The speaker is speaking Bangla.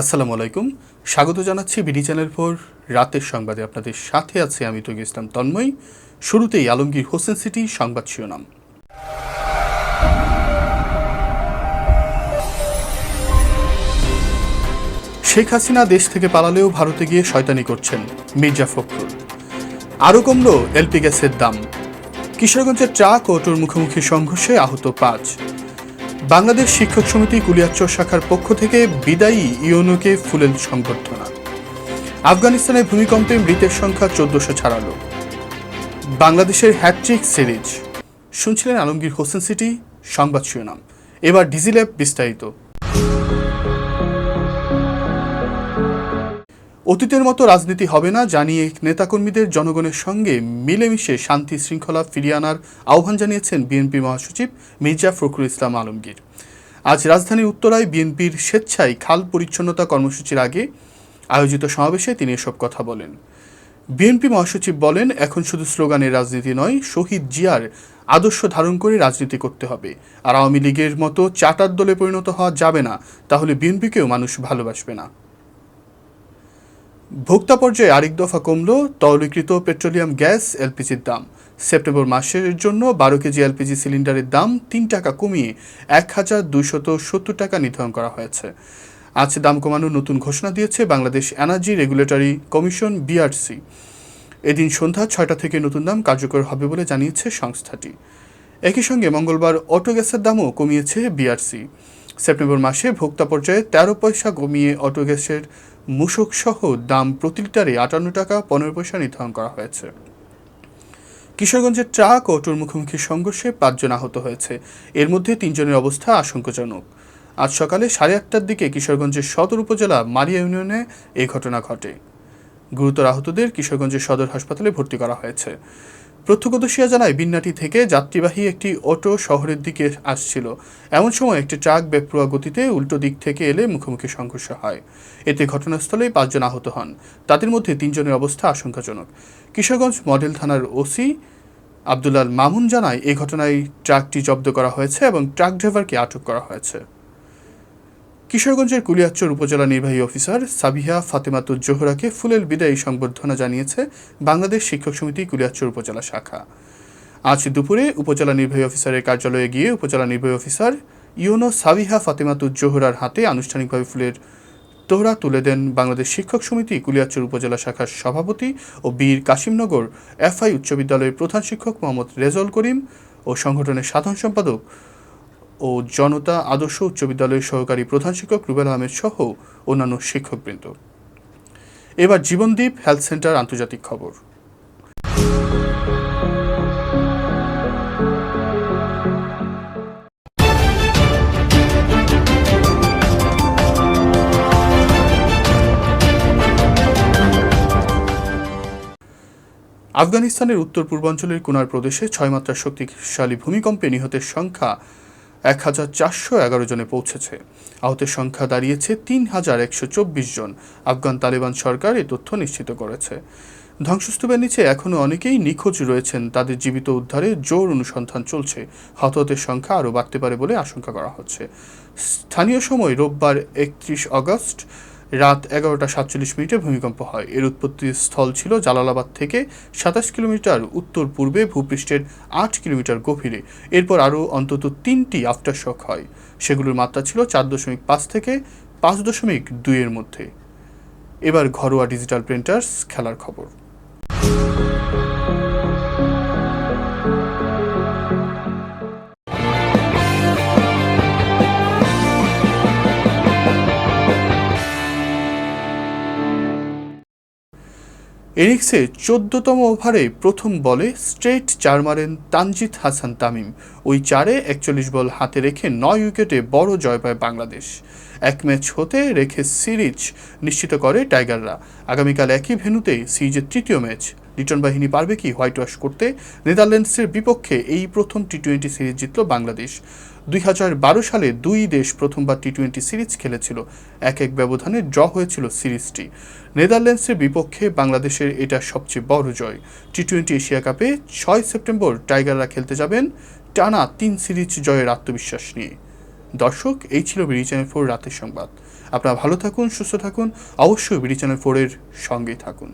আসসালামু আলাইকুম। স্বাগত জানাচ্ছি বিডি চ্যানেল ফোর। রাতের সংবাদে আপনাদের সাথে আছে আমি তৈরি ইসলাম তন্ময়। শুরুতেই আলমগীর হোসেন সিটি সংবাদ শিরোনাম। শেখ হাসিনা দেশ থেকে পালালেও ভারতে গিয়ে শয়তানি করছেন মির্জা ফখরুল। আরও কমল এলপি গ্যাসের দাম। কিশোরগঞ্জের ট্রাক ও অটোর মুখোমুখি সংঘর্ষে আহত পাঁচ। বাংলাদেশ শিক্ষক সমিতি কুলিয়াচর শাখার পক্ষ থেকে বিদায়ী ইউনোকে ফুলেল সংবর্ধনা। আফগানিস্তানের ভূমিকম্পে মৃতের সংখ্যা চোদ্দশো ছাড়ালো। বাংলাদেশের হ্যাট্রিক সিরিজ। শুনছিলেন আলমগীর হোসেন সিটি, সংবাদ শিরোনাম। এবার ডিজিল্যাব বিস্তারিত। অতীতের মতো রাজনীতি হবে না জানিয়ে নেতাকর্মীদের জনগণের সঙ্গে মিলেমিশে শান্তি শৃঙ্খলা ফিরিয়ে আনার আহ্বান জানিয়েছেন বিএনপি মহাসচিব মির্জা ফখরুল ইসলাম আলমগীর। আজ রাজধানীর উত্তরায় বিএনপির স্বেচ্ছায় খাল পরিচ্ছন্নতা কর্মসূচির আগে আয়োজিত সমাবেশে তিনি এসব কথা বলেন। বিএনপি মহাসচিব বলেন, এখন শুধু স্লোগানের রাজনীতি নয়, শহীদ জিয়ার আদর্শ ধারণ করে রাজনীতি করতে হবে। আর আওয়ামী লীগের মতো চাটার দলে পরিণত হওয়া যাবে না, তাহলে বিএনপিকেও মানুষ ভালোবাসবে না। ভোক্তা পর্যায়ে আরেক দফা কমল, তরলীকৃত পেট্রোলিয়াম গ্যাস এলপিজির দাম। সেপ্টেম্বর মাসের জন্য বারো কেজি এলপিজি সিলিন্ডারের দাম তিন টাকা কমিয়ে এক হাজার দুইশত সত্তর টাকা নির্ধারণ করা হয়েছে। আজ দাম কমানোর নতুন ঘোষণা দিয়েছে Bangladesh energy regulatory commission, BRC. এদিন সন্ধ্যা ছয়টা থেকে নতুন দাম কার্যকর হবে বলে জানিয়েছে সংস্থাটি। একই সঙ্গে মঙ্গলবার অটো গ্যাসের দামও কমিয়েছে বিআরসি। সেপ্টেম্বর মাসে ভোক্তা পর্যায়ে তেরো পয়সা কমিয়ে অটো গ্যাসের মূসক সহ দাম প্রতি লিটারে আটান্ন টাকা, পনেরো পয়সা নির্ধারণ করা হয়েছে। কিশোরগঞ্জের ট্রাক ও অটোর মুখোমুখি সংঘর্ষে পাঁচজন আহত হয়েছে। এর মধ্যে তিনজনের অবস্থা আশঙ্কাজনক। আজ সকালে সাড়ে আটটার দিকে কিশোরগঞ্জের সদর উপজেলা মারিয়া ইউনিয়নে এই ঘটনা ঘটে। গুরুতর আহতদের কিশোরগঞ্জের সদর হাসপাতালে ভর্তি করা হয়েছে। প্রত্যক্ষদর্শীরা জানায় বিন্নাটি থেকে যাত্রীবাহী একটি অটো শহরের দিকে আসছিল। এমন সময় একটি ট্রাক বেপরোয়া গতিতে উল্টো দিক থেকে এলে মুখোমুখি সংঘর্ষ হয়। এতে ঘটনাস্থলেই পাঁচজন আহত হন। তাদের মধ্যে তিনজনের অবস্থা আশঙ্কাজনক। কিশোরগঞ্জ মডেল থানার ওসি আবদুল্লাল মামুন জানায় এই ঘটনায় ট্রাকটি জব্দ করা হয়েছে এবং ট্রাক ড্রাইভারকে আটক করা হয়েছে। কিশোরগঞ্জের কুলিয়াচ্চর উপজেলা নির্বাহী অফিসার সাবিহা ফাতেমাতুজ জোহরাকে ফুলের বিদায়ী সংবর্ধনা জানিয়েছে বাংলাদেশ শিক্ষক সমিতি কুলিয়াচ্চর উপজেলা শাখা। আজ দুপুরে উপজেলা নির্বাহী অফিসারের কার্যালয়ে গিয়ে উপজেলা নির্বাহী অফিসার ইউনো সাবিহা ফাতেমাতুজ জোহরার হাতে আনুষ্ঠানিকভাবে ফুলের তোহরা তুলে দেন বাংলাদেশ শিক্ষক সমিতি কুলিয়াচ্চর উপজেলা শাখার সভাপতি ও বীর কাশিমনগর এফআই উচ্চ বিদ্যালয়ের প্রধান শিক্ষক মোহাম্মদ রেজল করিম ও সংগঠনের সাধারণ সম্পাদক ও জনতা আদর্শ উচ্চ বিদ্যালয়ের সহকারী প্রধান শিক্ষক রুবেল আহমেদ সহ অন্যান্য শিক্ষকবৃন্দ। এবার জীবনদ্বীপ হেলথ সেন্টার আন্তর্জাতিক খবর। আফগানিস্তানের উত্তর পূর্বাঞ্চলের কুনার প্রদেশে ছয় মাত্রার শক্তিশালী ভূমিকম্পে নিহতের সংখ্যা এক হাজার চারশো এগারো জনে পৌঁছেছে। আহতের সংখ্যা দাঁড়িয়েছে তিন হাজার একশো চব্বিশ জন। আফগান তালেবান সরকার এই তথ্য নিশ্চিত করেছে। ধ্বংসস্তূপের নিচে এখনও অনেকেই নিখোঁজ রয়েছেন। তাদের জীবিত উদ্ধারে জোর অনুসন্ধান চলছে। হতাহতের সংখ্যা আরও বাড়তে পারে বলে আশঙ্কা করা হচ্ছে। স্থানীয় সময় রোববার একত্রিশ আগস্ট রাত এগারোটা সাতচল্লিশ মিনিটে ভূমিকম্প হয়। এর উৎপত্তি স্থল ছিল জালালাবাদ থেকে সাতাশ কিলোমিটার, উত্তর পূর্বে ভূপৃষ্ঠের আট কিলোমিটার গভীরে। এরপর আরও অন্তত তিনটি আফটার শক হয়। সেগুলোর মাত্রা ছিল চার দশমিক পাঁচ থেকে পাঁচ দশমিক দুইয়ের মধ্যে। এবার ঘরোয়া ডিজিটাল প্রিন্টার্স খেলার খবর। ইনিংসে চোদ্দতম ওভারে প্রথম বলে স্ট্রেট চার মারেন তানজিদ হাসান তামিম। ওই চারে একচল্লিশ বল হাতে রেখে নয় উইকেটে বড় জয় পায় বাংলাদেশ। এক ম্যাচ হতে রেখে সিরিজ নিশ্চিত করে টাইগাররা। আগামীকাল একই ভেন্যুতেই সিরিজের তৃতীয় ম্যাচ। লিটন বাহিনী পারবে কি হোয়াইট ওয়াশ করতে? নেদারল্যান্ডসের বিপক্ষে এই প্রথম টি টোয়েন্টি সিরিজ জিতল বাংলাদেশ। দুই হাজার বারো সালে দুই দেশ প্রথমবার টি টোয়েন্টি সিরিজ খেলেছিল। এক এক ব্যবধানে ড্র হয়েছিল সিরিজটি। নেদারল্যান্ডসের বিপক্ষে বাংলাদেশের এটা সবচেয়ে বড় জয়। টি টোয়েন্টি এশিয়া কাপে ছয় সেপ্টেম্বর টাইগাররা খেলতে যাবেন টানা তিন সিরিজ জয়ের আত্মবিশ্বাস নিয়ে। দর্শক, এই ছিল বিডি চ্যানেল ফোর রাতের সংবাদ। আপনারা ভালো থাকুন, সুস্থ থাকুন, অবশ্যই বিডি চ্যানেল ফোরের সঙ্গেই থাকুন।